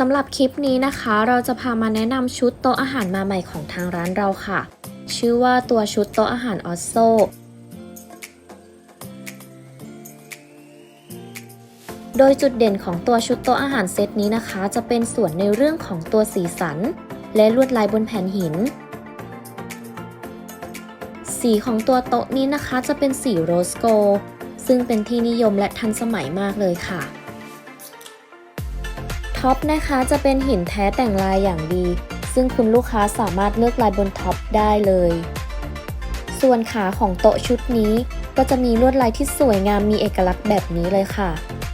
สำหรับคลิปนี้นะคะ เราจะพามาแนะนำชุดโต๊ะอาหารมาใหม่ของทางร้านเราค่ะ ชื่อว่าตัวชุดโต๊ะอาหารออสโซโดยจุดเด่นของตัวชุดโต๊ะอาหารเซตนี้นะคะ จะเป็นส่วนในเรื่องของตัวสีสัน และลวดลายบนแผ่นหิน สีของตัวโต๊ะนี้นะคะจะเป็นสีโรสโก ซึ่งเป็นที่นิยมและทันสมัยมากเลยค่ะ ท็อปนะคะจะเป็นหินแท้แต่งลายอย่างดี ซึ่งคุณลูกค้าสามารถเลือกลายบนท็อปได้เลย ส่วนขาของโต๊ะชุดนี้ ก็จะมีลวดลายที่สวยงามมีเอกลักษณ์แบบนี้เลยค่ะ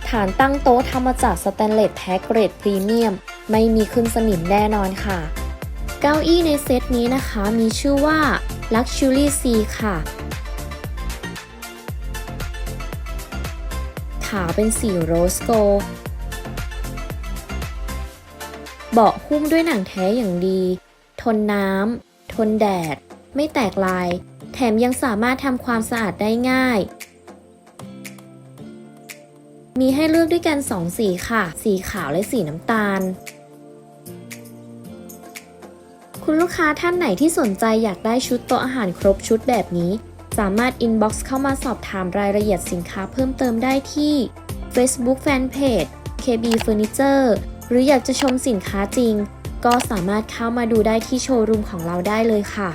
ฐานตั้งโต๊ะทำมาจากสแตนเลสแท้เกรดพรีเมียม ไม่มีขึ้นสนิมแน่นอนค่ะ เก้าอี้ในเซตนี้นะคะมีชื่อว่า Luxury C ค่ะขาเป็นสีโรสโก เบาะหุ้มด้วยหนังแท้อย่างดี ทนน้ำ ทนแดด ไม่แตกลาย แถมยังสามารถทำความสะอาดได้ง่าย มีให้เลือกด้วยกัน 2 สีค่ะ สีขาวและสีน้ำตาล คุณลูกค้าท่านไหนที่สนใจอยากได้ชุดโต๊ะอาหารครบชุดแบบนี้ สามารถอินบ็อกซ์เข้ามาสอบถามรายละเอียดสินค้าเพิ่มเติมได้ที่ Facebook Fanpage KB Furniture หรืออยากจะชมสินค้าจริง ก็สามารถเข้ามาดูได้ที่โชว์รูมของเราได้เลยค่ะ